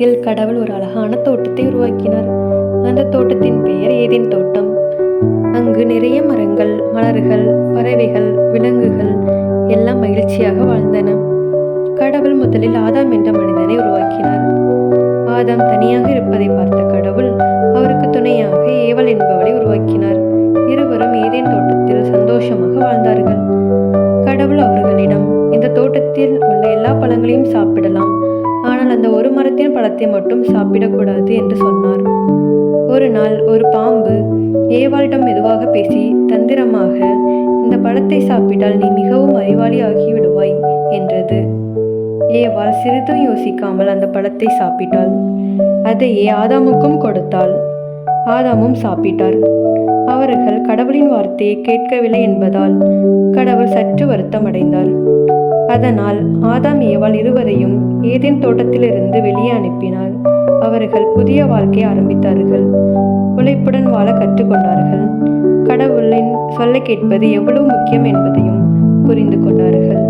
தோட்டத்தில் கடவுள் ஒரு அழகான தோட்டத்தை உருவாக்கினார். அந்த தோட்டத்தின் பெயர் ஏதேன் தோட்டம். அங்கு நிறைய மரங்கள் மலர்கள் பறவைகள் விலங்குகள் எல்லாம் மகிழ்ச்சியாக வாழ்ந்தன. கடவுள் முதலில் ஆதாம் என்ற மனிதனை உருவாக்கினார். ஆதாம் தனியாக இருப்பதை பார்த்த கடவுள் அவருக்கு துணையாக ஏவல் என்பவளை உருவாக்கினார். இருவரும் ஏதேன் தோட்டத்தில் சந்தோஷமாக வாழ்ந்தார்கள். கடவுள் அவர்களிடம் இந்த தோட்டத்தில் உள்ள எல்லா பழங்களையும் சாப்பிடலாம். ஆனால் அந்த ஒரு மரத்தின் பழத்தை மட்டும் சாப்பிடக்கூடாது என்று சொன்னார். ஒரு நாள் ஒரு பாம்பு ஏவாளிடம் மெதுவாக பேசி தந்திரமாக இந்த பழத்தை சாப்பிட்டால் நீ மிகவும் அறிவாளியாகி விடுவாய் என்றது. ஏவாள் சிறிதும் யோசிக்காமல் அந்த பழத்தை சாப்பிட்டாள். அதையே ஆதாமுக்கும் கொடுத்தாள். ஆதாமும் சாப்பிட்டார். அவர்கள் கடவுளின் வார்த்தையை கேட்கவில்லை என்பதால் கடவுள் சற்று வருத்தமடைந்தார். அதனால் ஆதாம் ஏவாள் இருவரையும் ஏதேன் தோட்டத்திலிருந்து வெளியே அனுப்பினார். அவர்கள் புதிய வாழ்க்கையை ஆரம்பித்தார்கள். உழைப்புடன் வாழ கற்றுக்கொண்டார்கள். கடவுளின் சொல்ல கேட்பது எவ்வளவு முக்கியம் என்பதையும் புரிந்து கொண்டார்கள்.